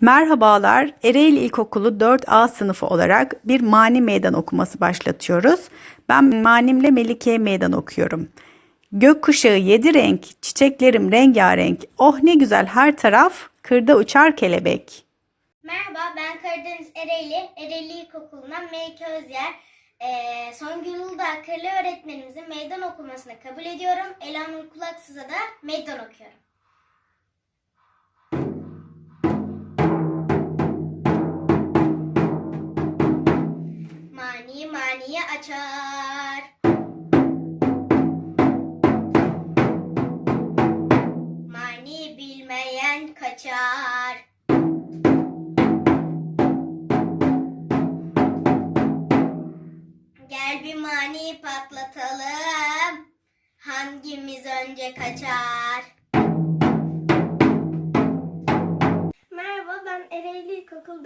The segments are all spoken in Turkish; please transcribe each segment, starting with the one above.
Merhabalar, Ereğli İlkokulu 4A sınıfı olarak bir mani meydan okuması başlatıyoruz. Ben manimle Melike'ye meydan okuyorum. Gökkuşağı yedi renk, çiçeklerim rengarenk, oh ne güzel her taraf, kırda uçar kelebek. Merhaba, ben Karadeniz Ereğli, Ereğli İlkokulu'ndan Melike Özyer. Ee, Songül Uludağ Kırlı öğretmenimizin meydan okumasını kabul ediyorum. Elanur Kulaksız'a da meydan okuyorum. Mani maniyi açar. Mani bilmeyen kaçar. Gel bir mani patlatalım. Hangimiz önce kaçar?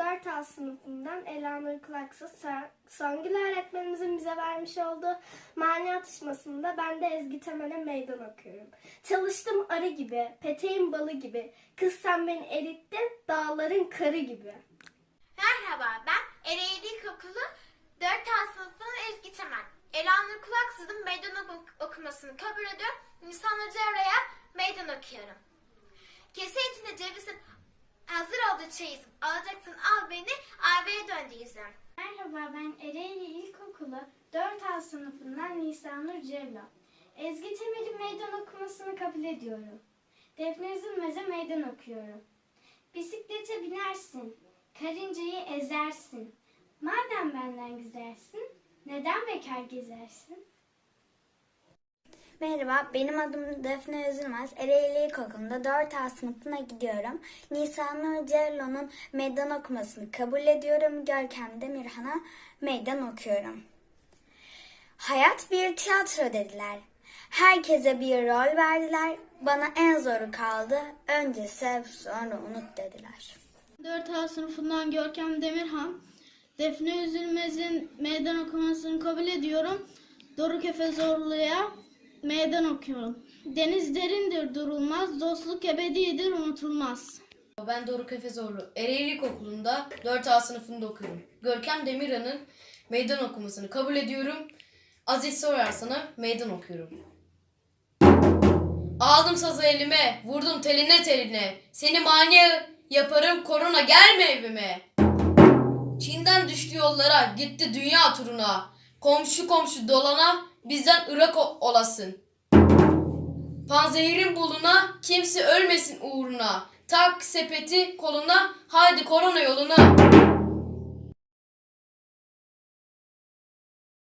4 A sınıfından Elanur Kulaksa Songül öğretmenimizin bize vermiş olduğu mani atışmasında ben de Ezgi Temel'e meydan okuyorum. Çalıştım arı gibi, peteğin balı gibi, kız sen beni erittin dağların karı gibi. Merhaba ben Ereğli İlkokulu 4 A sınıfından Ezgi Temel. Elanur Kulaksız'ın meydan ok okumasını kabul ediyorum. Nisan Hoca meydan okuyorum. Kese içinde cevizin hazır olduğu çeyizim. Alacaksın al beni AV'ye döndü yüzüm. Merhaba ben Ereğli İlkokulu 4A sınıfından Nisanur Cevla. Ezgi Temel'in meydan okumasını kabul ediyorum. Defne Üzülmez'e meydan okuyorum. Bisiklete binersin, karıncayı ezersin. Madem benden güzelsin, neden bekar gezersin? Merhaba, benim adım Defne Üzülmez. Ereğli İlkokulu'nda 4A sınıfına gidiyorum. Nisan Cello'nun meydan okumasını kabul ediyorum. Görkem Demirhan'a meydan okuyorum. Hayat bir tiyatro dediler. Herkese bir rol verdiler. Bana en zoru kaldı. Önce sev sonra unut dediler. 4A sınıfından Görkem Demirhan. Defne Üzülmez'in meydan okumasını kabul ediyorum. Doruk Efe Zorlu'ya meydan okuyorum. Deniz derindir durulmaz, dostluk ebedidir unutulmaz. Ben Doruk Efezoğlu. Ereğli İlkokulu'nda 4A sınıfında okuyorum. Görkem Demirhan'ın meydan okumasını kabul ediyorum. Aziz Soyarsan'a meydan okuyorum. Aldım sazı elime, vurdum teline teline. Seni mani yaparım, korona gelme evime. Çin'den düştü yollara, gitti dünya turuna. Komşu komşu dolana, bizden Irak olasın. Panzehirin buluna, kimse ölmesin uğruna. Tak sepeti koluna, haydi korona yoluna.